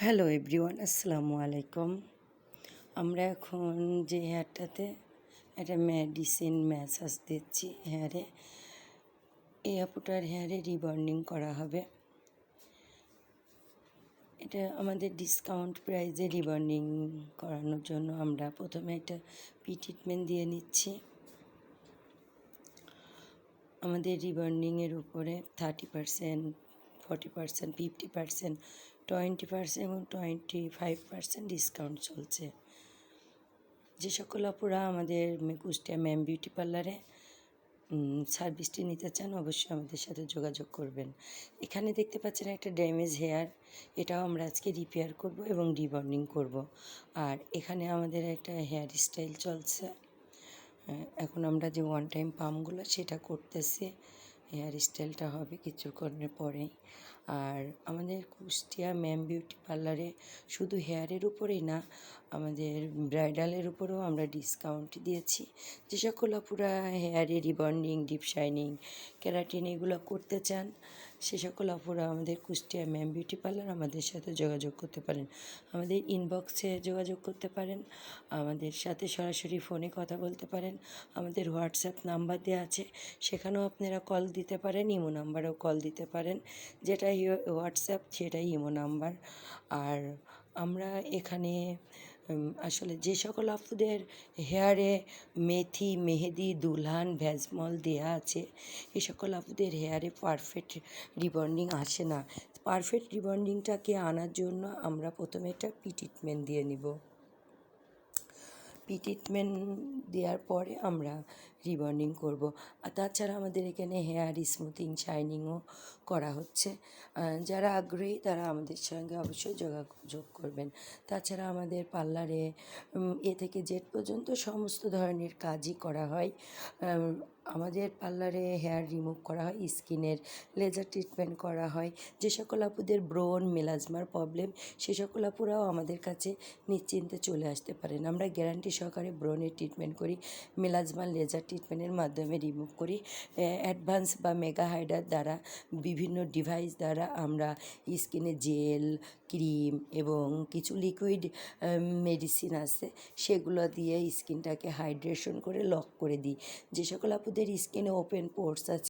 Hello everyone আসসালামু আলাইকুম আমরা এখন যে হেয়ারটাতে একটা মেডিসিন ম্যাসাজ দিচ্ছি হেয়ারে এই আপুটার হেয়ারে রিবর্নিং করা হবে। এটা আমাদের ডিসকাউন্ট প্রাইজে রিবর্নিং করানোর জন্য আমরা প্রথমে একটা পি ট্রিটমেন্ট দিয়ে নিচ্ছি। আমাদের রিবর্নিংয়ের উপরে thirty percent forty percent fifty percent twenty percent এবং টোয়েন্টি ফাইভ পার্সেন্ট ডিসকাউন্ট চলছে। যে সকল অপুরা আমাদের কুষ্টিয়া ম্যাম বিউটি পার্লারে সার্ভিসটি নিতে চান, অবশ্যই আমাদের সাথে যোগাযোগ করবেন। এখানে দেখতে পাচ্ছেন একটা ড্যামেজ হেয়ার এটাও আমরা আজকে রিপেয়ার করব এবং রিবর্নিং করব। আর এখানে আমাদের একটা হেয়ার স্টাইল চলছে। এখন আমরা যে ওয়ান টাইম পাম্পগুলো সেটা করতেছি। হেয়ার স্টাইলটা হবে কিছুক্ষণের পরেই। আর আমাদের কুষ্টিয়া ম্যাম বিউটি পার্লারে শুধু হেয়ারের উপরেই না, আমাদের ব্রাইডালের উপরেও আমরা ডিসকাউন্ট দিয়েছি। যে সকল আপুরা হেয়ারে রিবন্ডিং ডিপ শাইনিং ক্যারাটিন এগুলো করতে চান সে সকল আপুরা আমাদের কুষ্টিয়া ম্যাম বিউটি পার্লার আমাদের সাথে যোগাযোগ করতে পারেন। আমাদের ইনবক্সে যোগাযোগ করতে পারেন। আমাদের সাথে সরাসরি ফোনে কথা বলতে পারেন। আমাদের হোয়াটসঅ্যাপ নাম্বার দেওয়া আছে। সেখানেও আপনারা কল দিতে পারেন, ইমো নাম্বারেও কল দিতে পারেন। যেটা হোয়াটসঅ্যাপ, সেটাই ইমো নাম্বার। আর আমরা এখানে আসলে যে সকল আপুদের হেয়ারে মেথি, মেহেদি, দুলহান ভ্যাজমল দেয়া আছে, এ সকল আপুদের হেয়ারে পারফেক্ট রিবন্ডিং আসে না। পারফেক্ট রিবন্ডিংটাকে আনার জন্য আমরা প্রথমে একটা পি ট্রিটমেন্ট দিয়ে নিব। পি ট্রিটমেন্ট দেওয়ার পরে আমরা রিবন্ডিং করব। আর তাছাড়া আমাদের এখানে হেয়ার স্মুথিং শাইনিংও করা হচ্ছে। যারা আগ্রহী তারা আমাদের সঙ্গে অবশ্যই যোগাযোগ করবেন। তাছাড়া আমাদের পার্লারে এ থেকে জেট পর্যন্ত সমস্ত ধরনের কাজই করা হয়। আমাদের পার্লারে হেয়ার রিমুভ করা হয়, স্কিনের লেজার ট্রিটমেন্ট করা হয়। যে সকল আপুদের ব্রণ, মেলাজমার প্রবলেম, সে সকল আপুরাও আমাদের কাছে নিশ্চিন্তে চলে আসতে পারেন। আমরা গ্যারান্টি সহকারে ব্রণের ট্রিটমেন্ট করি, মেলাজমার লেজার ট্রিটমেন্টের মাধ্যমে রিমুভ করি। অ্যাডভান্স বা মেগা হাইডার দ্বারা, বিভিন্ন ডিভাইস দ্বারা আমরা স্কিনে জেল, ক্রিম এবং কিছু লিকুইড মেডিসিন আছে, সেগুলো দিয়ে স্কিনটাকে হাইড্রেশন করে লক করে দিই। যে সকল আপুদের স্কিনে ওপেন পোর্স আছে।